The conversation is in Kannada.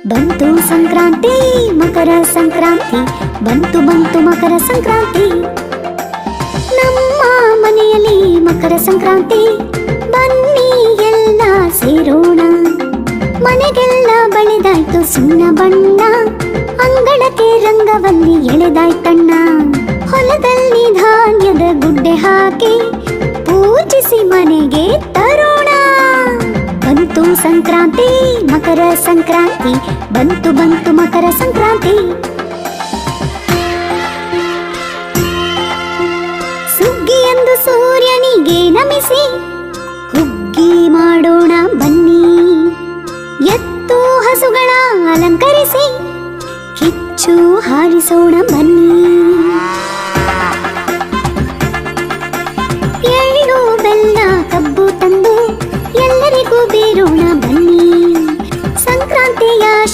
ಬಂತು ಸಂಕ್ರಾಂತಿ, ಮಕರ ಸಂಕ್ರಾಂತಿ, ಬಂತು ಬಂತು ಮಕರ ಸಂಕ್ರಾಂತಿ. ನಮ್ಮ ಮನೆಯಲ್ಲಿ ಮಕರ ಸಂಕ್ರಾಂತಿ, ಬನ್ನಿ ಎಲ್ಲ ಸೇರೋಣ. ಮನೆಗೆಲ್ಲ ಬಳಿದಾಯ್ತು ಸುಣ್ಣ ಬಣ್ಣ, ಅಂಗಳಕ್ಕೆ ರಂಗವಲ್ಲಿ ಎಳೆದಾಯ್ತಣ್ಣ ಹೊಲದಲ್ಲಿ ಧಾನ್ಯದ ಗುಡ್ಡೆ ಹಾಕಿ ಪೂಜಿಸಿ ಮನೆಗೆ ಸಂಕ್ರಾಂತಿ, ಮಕರ ಸಂಕ್ರಾಂತಿ, ಬಂತು ಬಂತು ಮಕರ ಸಂಕ್ರಾಂತಿ. ಸುಗ್ಗಿ ಎಂದು ಸೂರ್ಯನಿಗೆ ನಮಿಸಿ ಹುಗ್ಗಿ ಮಾಡೋಣ ಬನ್ನಿ. ಎತ್ತು ಹಸುಗಳ ಅಲಂಕರಿಸಿ, ಕಿಚ್ಚು ಹಾರಿಸೋಣ ಬನ್ನಿ. ಎಳ್ಳು ಬೆಲ್ಲ ಕಬ್ಬು ತಂದು ಎಲ್ಲರಿಗೂ ಸಂಕ್ರಾಂತಿಯ